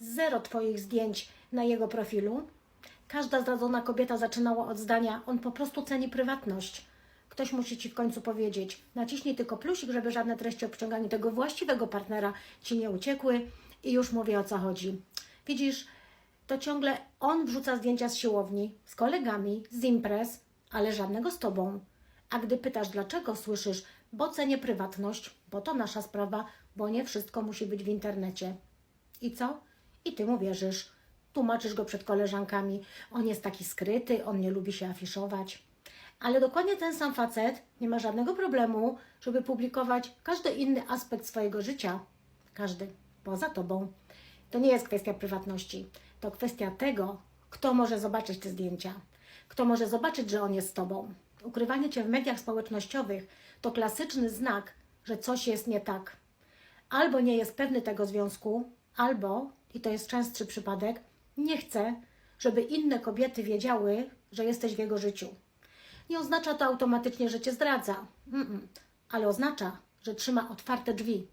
zero Twoich zdjęć na jego profilu. Każda zdradzona kobieta zaczynała od zdania: On po prostu ceni prywatność. Ktoś musi ci w końcu powiedzieć: naciśnij tylko plusik, żeby żadne treści o obciąganiu tego właściwego partnera ci nie uciekły, i już mówię o co chodzi. Widzisz, to ciągle on wrzuca zdjęcia z siłowni, z kolegami, z imprez, ale żadnego z tobą. A gdy pytasz dlaczego, słyszysz, bo cenię prywatność, bo to nasza sprawa, bo nie wszystko musi być w internecie. I co? I ty mu wierzysz. Tłumaczysz go przed koleżankami. On jest taki skryty, on nie lubi się afiszować. Ale dokładnie ten sam facet nie ma żadnego problemu, żeby publikować każdy inny aspekt swojego życia. Każdy, poza tobą. To nie jest kwestia prywatności. To kwestia tego, kto może zobaczyć te zdjęcia. Kto może zobaczyć, że on jest z tobą. Ukrywanie cię w mediach społecznościowych to klasyczny znak, że coś jest nie tak. Albo nie jest pewny tego związku, albo, i to jest częstszy przypadek, nie chce, żeby inne kobiety wiedziały, że jesteś w jego życiu. Nie oznacza to automatycznie, że cię zdradza, Mm-mm. ale oznacza, że trzyma otwarte drzwi,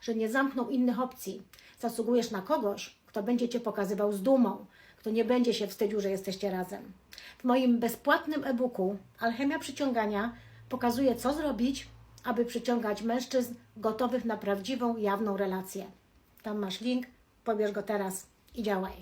że nie zamknął innych opcji. Zasługujesz na kogoś, kto będzie cię pokazywał z dumą, kto nie będzie się wstydził, że jesteście razem. W moim bezpłatnym e-booku Alchemia Przyciągania pokazuję, co zrobić, aby przyciągać mężczyzn gotowych na prawdziwą, jawną relację. Tam masz link, pobierz go teraz i działaj.